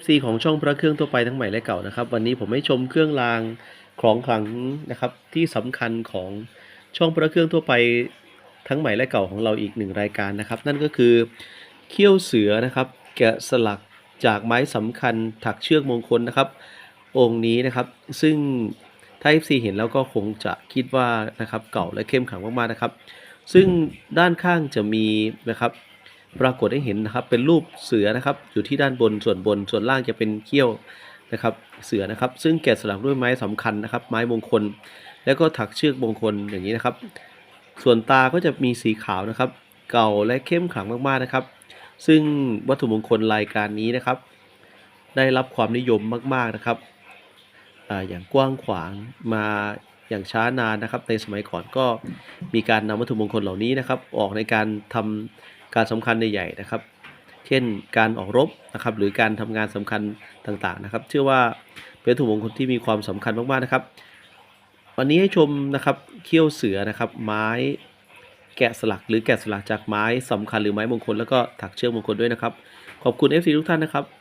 FC ของช่องพระเครื่องทั่วไปทั้งใหม่และเก่านะครับ วันนี้ผมให้ชมเครื่องรางของขลังนะครับที่สำคัญของช่องพระเครื่องทั่วไปทั้งใหม่และเก่าของเราอีกหนึ่งรายการนะครับ นั่นก็คือเขี้ยวเสือนะครับ แกะสลักจากไม้สำคัญถักเชือกมงคลนะครับ องค์นี้นะครับ ซึ่งถ้า FC เห็นแล้วก็คงจะคิดว่านะครับเก่าและเข้มขลังมากๆนะครับ ซึ่งด้านข้างจะมีนะครับ ปรากฏให้เห็นนะครับ เป็นรูปเสือนะครับ อยู่ที่ด้านบนส่วนบนส่วนล่างจะเป็นเขี้ยวนะครับ เสือนะครับ ซึ่งแกะสลักด้วยไม้สำคัญนะครับ ไม้มงคล แล้วก็ถักเชือกมงคลอย่างนี้นะครับ ส่วนตาก็จะมีสีขาวนะครับ เก่าและเข้มขลังมากๆนะครับ ซึ่งวัตถุมงคลรายการนี้นะครับ ได้รับความนิยมมากๆนะครับออย่างกว้างขวางมาอย่างช้านานนะครับ ในสมัยก่อนก็มีการนำวัตถุมงคลเหล่านี้นะครับ ออกในการทำ การสำคัญใหญ่ๆนะครับ เช่นการออกรบนะครับ หรือการทำงานสำคัญต่างๆนะครับ เชื่อว่าเป็นตถุมงคลที่มีความสำคัญมากๆนะครับ วันนี้ให้ชมนะครับเขี้ยวเสือนะครับ ไม้แกะสลัก หรือแกะสลักจากไม้สำคัญหรือไม้มงคลแล้วก็ถักเชือกมงคลด้วยนะครับ ขอบคุณ FC ทุกท่านนะครับ